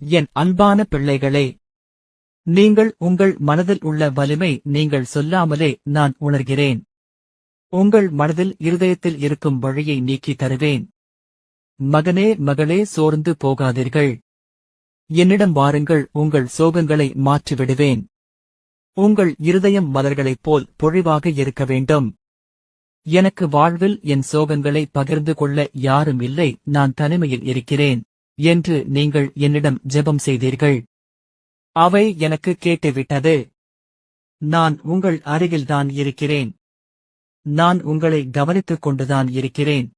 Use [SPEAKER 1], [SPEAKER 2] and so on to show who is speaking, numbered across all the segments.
[SPEAKER 1] என் அன்பான பிள்ளைகளே நீங்கள் உங்கள் மனதில் உள்ள வலிமை நீங்கள் சொல்லாமலே நான் உணர்கிறேன். உங்கள் மனதில் இருதயத்தில் இருக்கும் வழியை நீக்கி தருவேன். மகனே மகளே சோர்ந்து போகாதீர்கள். என்னிடம் வாருங்கள் உங்கள் சோகங்களை மாற்றிவிடுவேன். உங்கள் இருதயம் மலர்களைப் போல் பொழிவாக இருக்க வேண்டும். எனக்கு வாழ்வில் என் சோகங்களை பகிர்ந்து கொள்ள யாரும் இல்லை நான் தனிமையில் இருக்கிறேன். என்று நீங்கள் என்னிடம் ஜெபம் செய்தீர்கள். அவை எனக்கு கேட்டுவிட்டது. நான் உங்கள் அருகில்தான் இருக்கிறேன். நான் உங்களை கவனித்துக் கொண்டுதான் இருக்கிறேன்.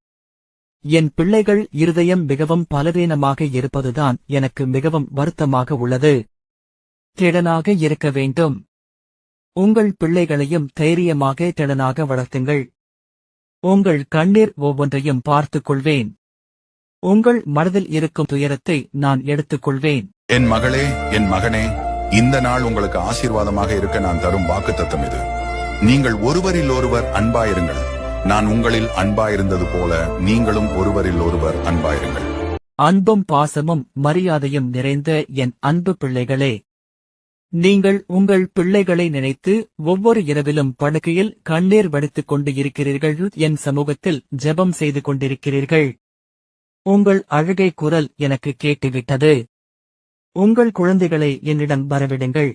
[SPEAKER 1] என் பிள்ளைகள் இருதயம் மிகவும் பலவீனமாக இருப்பதுதான் எனக்கு மிகவும் வருத்தமாக உள்ளது. திடனாக இருக்க வேண்டும். உங்கள் பிள்ளைகளையும் தைரியமாக திடனாக வளர்த்துங்கள். உங்கள் கண்ணீர் ஒவ்வொன்றையும் பார்த்துக் கொள்வேன். உங்கள் மனதில் இருக்கும் துயரத்தை நான் எடுத்துக் கொள்வேன்
[SPEAKER 2] என் மகளே என் மகனே இந்த நாள் உங்களுக்கு ஆசீர்வாதமாக இருக்க நான் தரும் வாக்குத்தத்தம் இது. நீங்கள் ஒருவரில் ஒருவர் அன்பாயிருங்கள். நான் உங்களில் அன்பாயிருந்தது போல நீங்களும் ஒருவரில் ஒருவர் அன்பாயிருங்கள்.
[SPEAKER 1] அன்பும் பாசமும் மரியாதையும் நிறைந்த என் அன்பு பிள்ளைகளே நீங்கள் உங்கள் பிள்ளைகளை நினைத்து ஒவ்வொரு இரவிலும் படுக்கையில் கண்ணீர் வடித்துக் கொண்டு இருக்கிறீர்கள். என் சமூகத்தில் ஜெபம் செய்து கொண்டிருக்கிறீர்கள். உங்கள் அழுகை குரல் எனக்கு கேட்டுவிட்டது. உங்கள் குழந்தைகளை என்னிடம் வரவிடுங்கள்.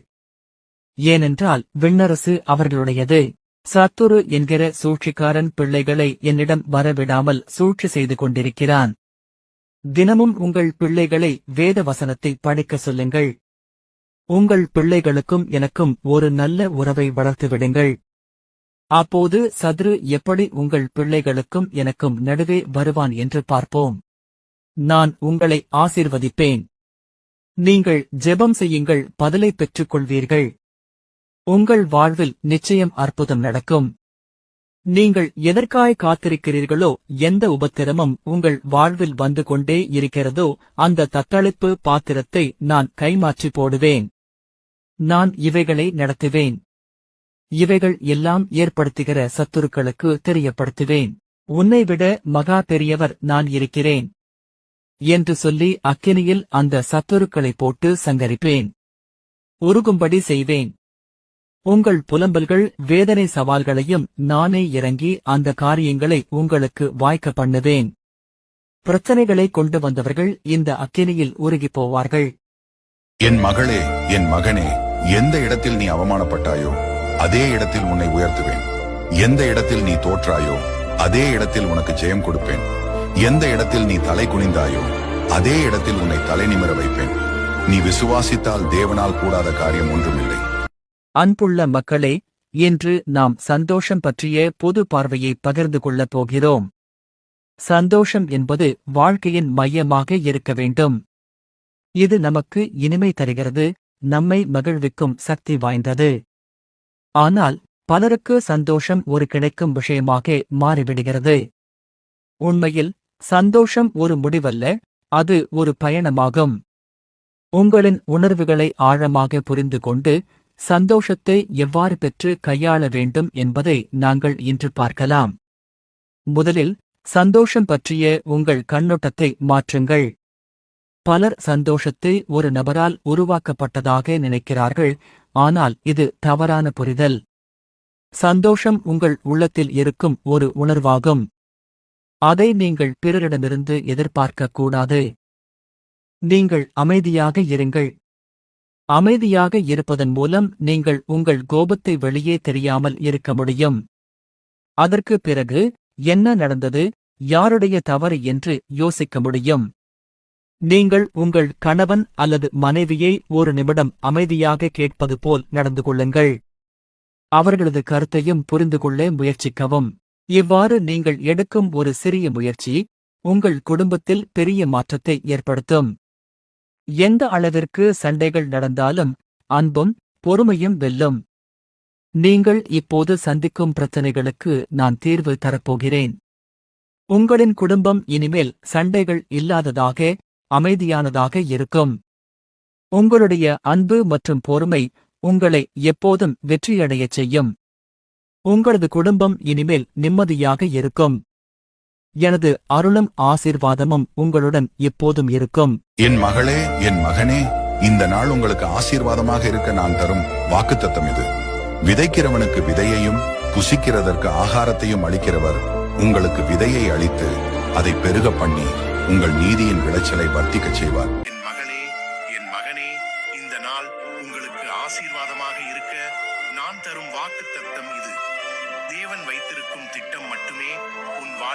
[SPEAKER 1] ஏனென்றால் விண்ணரசு அவர்களுடையது. சத்துரு என்கிற சூழ்ச்சிக்காரன் பிள்ளைகளை என்னிடம் வரவிடாமல் சூழ்ச்சி செய்து கொண்டிருக்கிறான். தினமும் உங்கள் பிள்ளைகளை வேத வசனத்தை படிக்க சொல்லுங்கள். உங்கள் பிள்ளைகளுக்கும் எனக்கும் ஒரு நல்ல உறவை வளர்த்துவிடுங்கள் அப்போது சத்ரு எப்படி உங்கள் பிள்ளைகளுக்கும் எனக்கும் நடுவே வருவான் என்று பார்ப்போம். நான் உங்களை ஆசீர்வதிப்பேன். நீங்கள் ஜெபம் செய்யுங்கள் பதிலை பெற்றுக் கொள்வீர்கள் உங்கள் வாழ்வில் நிச்சயம் அற்புதம் நடக்கும். நீங்கள் எதற்காய் காத்திருக்கிறீர்களோ எந்த உபத்திரமும் உங்கள் வாழ்வில் வந்து கொண்டே இருக்கிறதோ அந்த தத்தளிப்பு பாத்திரத்தை நான் கைமாற்றி போடுவேன். நான் இவைகளை நடத்துவேன். இவைகள் எல்லாம் ஏற்படுத்துகிற சத்துருக்களுக்கு தெரியப்படுத்துவேன். உன்னை விட மகா பெரியவர் நான் இருக்கிறேன். என்று சொல்லி அக்கினியில் அந்த சத்துருக்களை போட்டு சங்கரிப்பேன். உருகும்படி செய்வேன். உங்கள் புலம்பல்கள் வேதனை சவால்களையும் நானே இறங்கி அந்த காரியங்களை உங்களுக்கு வாய்க்க பண்ணுவேன். பிரச்சனைகளை கொண்டு வந்தவர்கள் இந்த அக்கினியில் உருகிப் போவார்கள்.
[SPEAKER 2] என் மகளே என் மகனே எந்த இடத்தில் நீ அவமானப்பட்டாயோ அதே இடத்தில் உன்னை உயர்த்துவேன். எந்த இடத்தில் நீ தோற்றாயோ அதே இடத்தில் உனக்கு ஜெயம் கொடுப்பேன். எந்த இடத்தில் நீ தலை குனிந்தாயோ அதே இடத்தில் உன்னை தலை நிமிர வைப்பேன். நீ விசுவாசித்தால் தேவனால் கூடாத காரியம் ஒன்றுமில்லை.
[SPEAKER 1] அன்புள்ள மக்களே இன்று நாம் சந்தோஷம் பற்றிய பொது பார்வையை பகிர்ந்து கொள்ளப் போகிறோம். சந்தோஷம் என்பது வாழ்க்கையின் மையமாக இருக்க வேண்டும். இது நமக்கு இனிமை தருகிறது நம்மை மகிழ்விக்கும் சக்தி வாய்ந்தது. ஆனால் பலருக்கு சந்தோஷம் ஒரு கிடைக்கும் விஷயமாக மாறிவிடுகிறது. உண்மையில் சந்தோஷம் ஒரு முடிவல்ல அது ஒரு பயணமாகும். உங்களின் உணர்வுகளை ஆழமாக புரிந்து கொண்டு சந்தோஷத்தை எவ்வாறு பெற்று கையாள வேண்டும் என்பதை நாங்கள் இன்று பார்க்கலாம். முதலில் சந்தோஷம் பற்றிய உங்கள் கண்ணோட்டத்தை மாற்றுங்கள். பலர் சந்தோஷத்தை ஒரு நபரால் உருவாக்கப்பட்டதாக நினைக்கிறார்கள் ஆனால் இது தவறான புரிதல். சந்தோஷம் உங்கள் உள்ளத்தில் இருக்கும் ஒரு உணர்வாகும். அதை நீங்கள் பிறரிடமிருந்து எதிர்பார்க்கக் கூடாது. நீங்கள் அமைதியாக இருங்கள். அமைதியாக இருப்பதன் மூலம் நீங்கள் உங்கள் கோபத்தை வெளியே தெரியாமல் இருக்க முடியும். அதற்கு பிறகு என்ன நடந்தது? யாருடைய தவறு என்று யோசிக்க முடியும். நீங்கள் உங்கள் கணவன் அல்லது மனைவியை ஒரு நிமிடம் அமைதியாக கேட்பது போல் நடந்து கொள்ளுங்கள். அவர்களது கருத்தையும் புரிந்து கொள்ள முயற்சிக்கவும். இவ்வாறு நீங்கள் எடுக்கும் ஒரு சிறிய முயற்சி உங்கள் குடும்பத்தில் பெரிய மாற்றத்தை ஏற்படுத்தும். எந்த அளவிற்கு சண்டைகள் நடந்தாலும் அன்பும் பொறுமையும் வெல்லும். நீங்கள் இப்போது சந்திக்கும் பிரச்சனைகளுக்கு நான் தீர்வு தரப்போகிறேன். உங்களின் குடும்பம் இனிமேல் சண்டைகள் இல்லாததாக அமைதியானதாக இருக்கும். உங்களுடைய அன்பு மற்றும் பொறுமை உங்களை எப்போதும் வெற்றியடையச் செய்யும். உங்களது குடும்பம் இனிமேல் நிம்மதியாக இருக்கும். எனது அருளும் ஆசீர்வாதமும் உங்களுடன் எப்போதும் இருக்கும்.
[SPEAKER 2] என் மகளே என் மகனே இந்த நாள் உங்களுக்கு ஆசீர்வாதமாக இருக்க நான் தரும் வாக்குத்தத்தம் இது. விதைக்கிறவனுக்கு விதையையும் புசிக்கிறதற்கு ஆகாரத்தையும் அளிக்கிறவர் உங்களுக்கு விதையை அளித்து அதை பெருக பண்ணி உங்கள் நீதியின் விளைச்சலை வர்த்திக்கச் செய்வார்.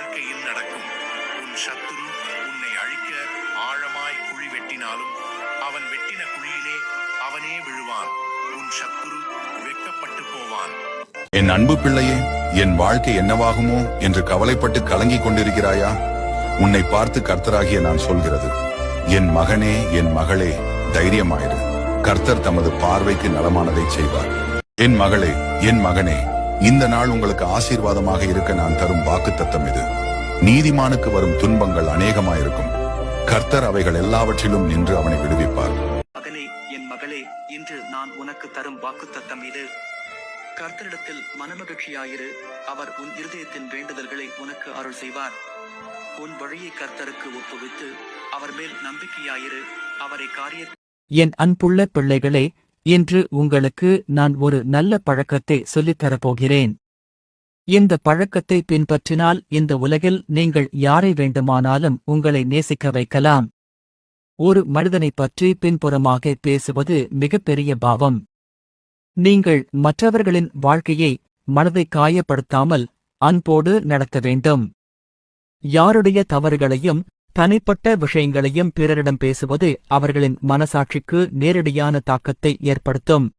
[SPEAKER 3] வாழ்க்கையில் நடக்கும். உன் சத்துரு உன்னை அழிக்க ஆழமாய் குழி வெட்டினாலும் அவன் வெட்டின குழியிலே அவனே விழுவான். உன் சத்துரு வெட்கப்பட்டு போவான்.
[SPEAKER 2] என் அன்பு பிள்ளையே என் வாழ்க்கை என்னவாகுமோ என்று கவலைப்பட்டு கலங்கிக் கொண்டிருக்கிறாயா? உன்னை பார்த்து கர்த்தராகிய நான் சொல்கிறது என் மகனே என் மகளே தைரியமாயிரு. கர்த்தர் தமது பார்வைக்கு நலமானதை செய்வார். என் மகளே என் மகனே இந்த நாள் உங்களுக்கு ஆசீர்வாதமாக இருக்க நான் தரும் வாக்குத்தத்தம் இது. நீதிமானுக்கு வரும் துன்பங்கள் அநேகமாயிருக்கும். கர்த்தர் அவைகள் எல்லாவற்றிலும் நின்று அவனை விடுவிப்பார்.
[SPEAKER 4] மகனே என் மகளே இன்று நான் உனக்கு தரும் வாக்குத்தத்தம் இது. கர்த்தரிடத்தில் மனமகிழ்ச்சியாயிரு. அவர் உன் இருதயத்தின் வேண்டுதல்களை உனக்கு அருள் செய்வார். உன் வழியை கர்த்தருக்கு ஒப்புவித்து அவர் மேல் நம்பிக்கையாயிரு. அவரை காரிய
[SPEAKER 1] என் அன்புள்ள பிள்ளைகளே இன்று உங்களுக்கு நான் ஒரு நல்ல பழக்கத்தை சொல்லித்தரப்போகிறேன். இந்த பழக்கத்தை பின்பற்றினால் இந்த உலகில் நீங்கள் யாரை வேண்டுமானாலும் உங்களை நேசிக்க வைக்கலாம். ஒரு மனிதனைப் பற்றி பின்புறமாக பேசுவது மிகப்பெரிய பாவம். நீங்கள் மற்றவர்களின் வாழ்க்கையை மனதை காயப்படுத்தாமல் அன்போடு நடத்த வேண்டும். யாருடைய தவறுகளையும் தனிப்பட்ட விஷயங்களையும் பிறரிடம் பேசுவது அவர்களின் மனசாட்சிக்கு நேரடியான தாக்கத்தை ஏற்படுத்தும்.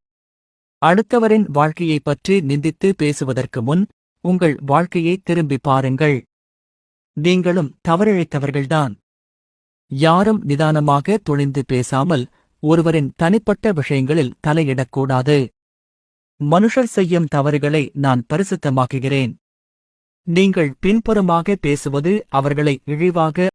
[SPEAKER 1] அடுத்தவரின் வாழ்க்கையைப் பற்றி நிந்தித்து பேசுவதற்கு முன் உங்கள் வாழ்க்கையை திரும்பி பாருங்கள். நீங்களும் தவறிழைத்தவர்கள்தான். யாரும் நிதானமாக துணிந்து பேசாமல் ஒருவரின் தனிப்பட்ட விஷயங்களில் தலையிடக்கூடாது. மனுஷர் செய்யும் தவறுகளை நான் பரிசுத்தமாக்குகிறேன். நீங்கள் பின்புறமாக பேசுவது அவர்களை இழிவாக